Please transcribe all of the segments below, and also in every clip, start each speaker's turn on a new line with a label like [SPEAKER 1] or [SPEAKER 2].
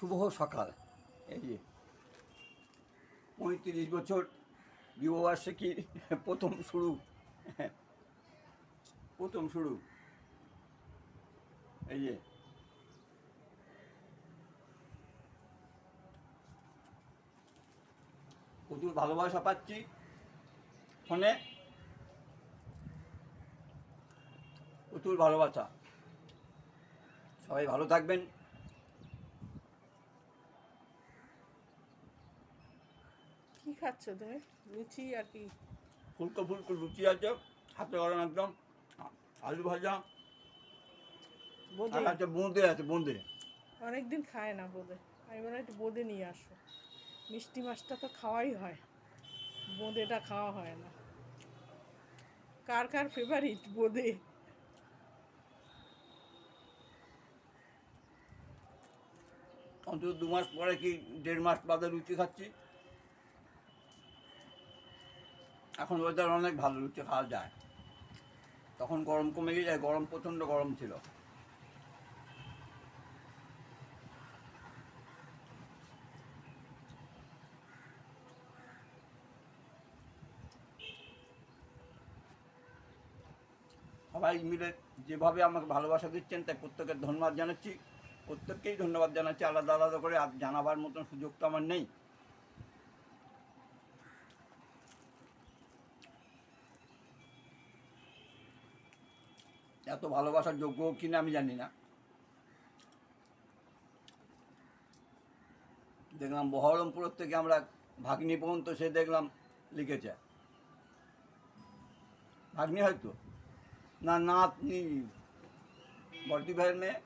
[SPEAKER 1] শুভ সকাল। এই যে, পঁয়ত্রিশ বছর বিবাহবার্ষিকীর প্রথম শুরু। প্রথম শুরু। এই যে, প্রচুর ভালোবাসা পাচ্ছি ফোনে। প্রচুর ভালোবাসা। সবাই ভালো থাকবেন।
[SPEAKER 2] খাচ্ছ তুমি? লুচি আর কি?
[SPEAKER 1] ফুলকো ফুলকো লুচি আছে হাতে গরম একদম। আলু ভাজা।
[SPEAKER 2] বোঁদে?
[SPEAKER 1] আর আছে বোঁদে আছে বোঁদে।
[SPEAKER 2] অনেকদিন খায় না বোঁদে। আমি বলে একটু বোঁদে নিয়ে আসো। মিষ্টি মাছটা তো খাওয়াই হয়। বোঁদেটা খাওয়া হয় না। কার কার ফেভারিট বোঁদে?
[SPEAKER 1] অন্তত দু মাস পরে কি দেড় মাস বাদে লুচি খাচ্ছি। এখন ওয়েদার অনেক ভালো লুচি খাওয়া যায়। তখন গরম কমে গিয়ে যায়, গরম প্রচণ্ড গরম ছিল। সবাই মিলে যেভাবে আমাকে ভালোবাসা দিচ্ছেন, তাই প্রত্যেকের ধন্যবাদ জানাচ্ছি। প্রত্যেককেই ধন্যবাদ জানাচ্ছি, আলাদা আলাদা করে, আর জানাবার মতন সুযোগ তো আমার নেই। এত ভালোবাসার যোগ্য কিনা আমি জানি না। দেখলাম বহরমপুরের থেকে আমরা ভাগ্নি পর্যন্ত সে দেখলাম লিখেছে। ভাগ্নি হয়তো? না নাতনি। বর্দি ভাইয়ের মেয়ে?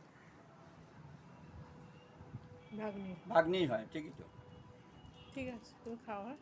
[SPEAKER 2] ভাগ্নি।
[SPEAKER 1] ভাগ্নি হয় ঠিকই তো।
[SPEAKER 2] ঠিক আছে তুমি খাও হ্যাঁ?